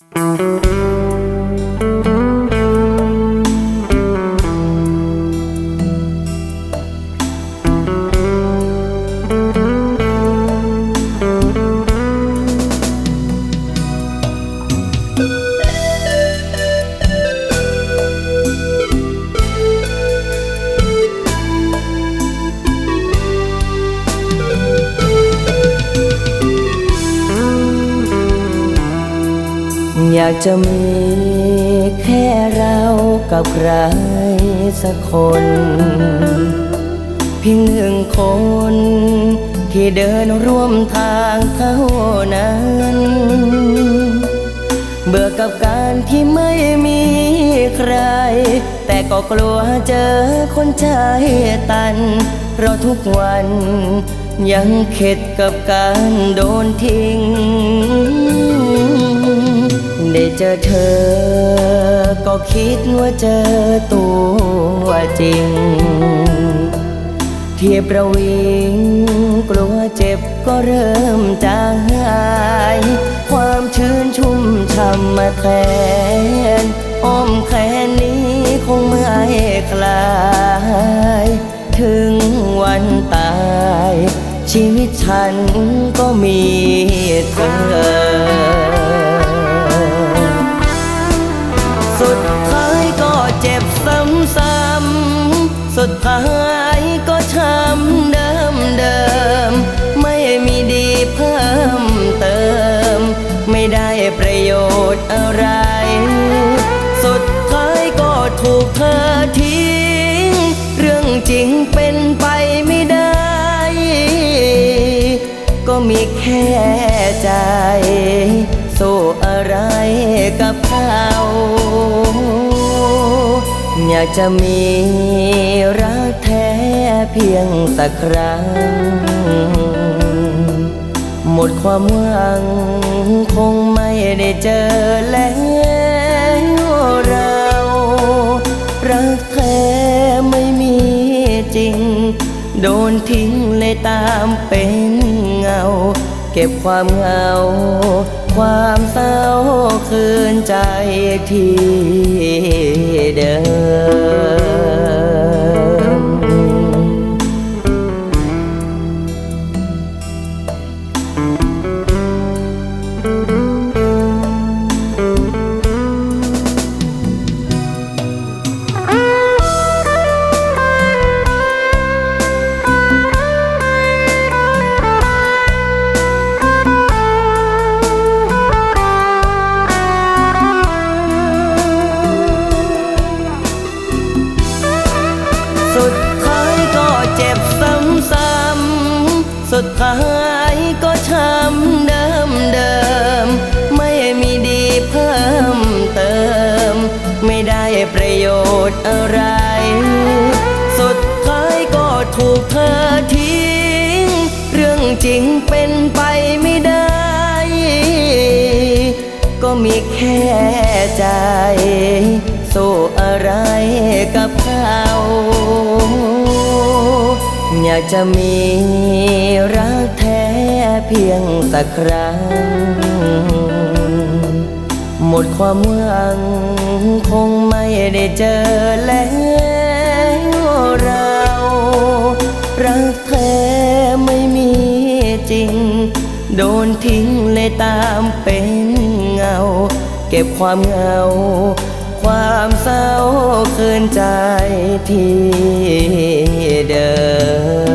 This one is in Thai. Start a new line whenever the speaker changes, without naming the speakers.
Música อยากจะมีแค่เรากับใครสักคน เพียงหนึ่งคน ที่เดินร่วมทางเท่านั้น เบื่อกับการที่ไม่มีใคร แต่ก็กลัวเจอคนใจตัน เพราะทุกวันยังเข็ดกับการโดนทิ้ง เจอเธอ ก็คิดว่าเจอตัวจริง เทียบประวิง กลัวเจ็บก็เริ่มจางหาย ความชื้นชุ่มช่ำมาแทนอ้อมแขนนี้คงไม่คลาย ถึงวันตาย ชีวิตฉันก็มีเธอ สุดท้ายก็เจ็บซ้ำๆสุดท้ายก็ช้ำเดิมเดิมๆไม่มีดีเพิ่มเติม ไม่ได้ประโยชน์อะไร สุดท้ายก็ถูกเธอทิ้ง เรื่องจริงเป็นไปไม่ได้ ก็มีแค่ใจ อยากจะมีรักแท้เพียงสักครั้ง หมดความหวังคงไม่ได้เจอแล้วเรา รักแท้ไม่มีจริง โดนทิ้งเลยตามเป็นเงา เก็บความเหงา ความเศร้าคืนใจที่ เายก็ช้ำเดิมเดิม ไม่มีดีเพิ่มเติม ไม่ได้ประโยชน์อะไร สุดท้ายก็ถูกเธอทิ้ง เรื่องจริงเป็นไปไม่ได้ ก็มีแค่ใจ สู้อะไรกับเขา อยากจะมีรักแท้เพียงสักครั้ง หมดความหวังคงไม่ได้เจอแล้วเรา รักแท้ไม่มีจริง โดนทิ้งเลยตามเป็นเงา เก็บความเหงา ความเศร้าคืนใจที่เดิม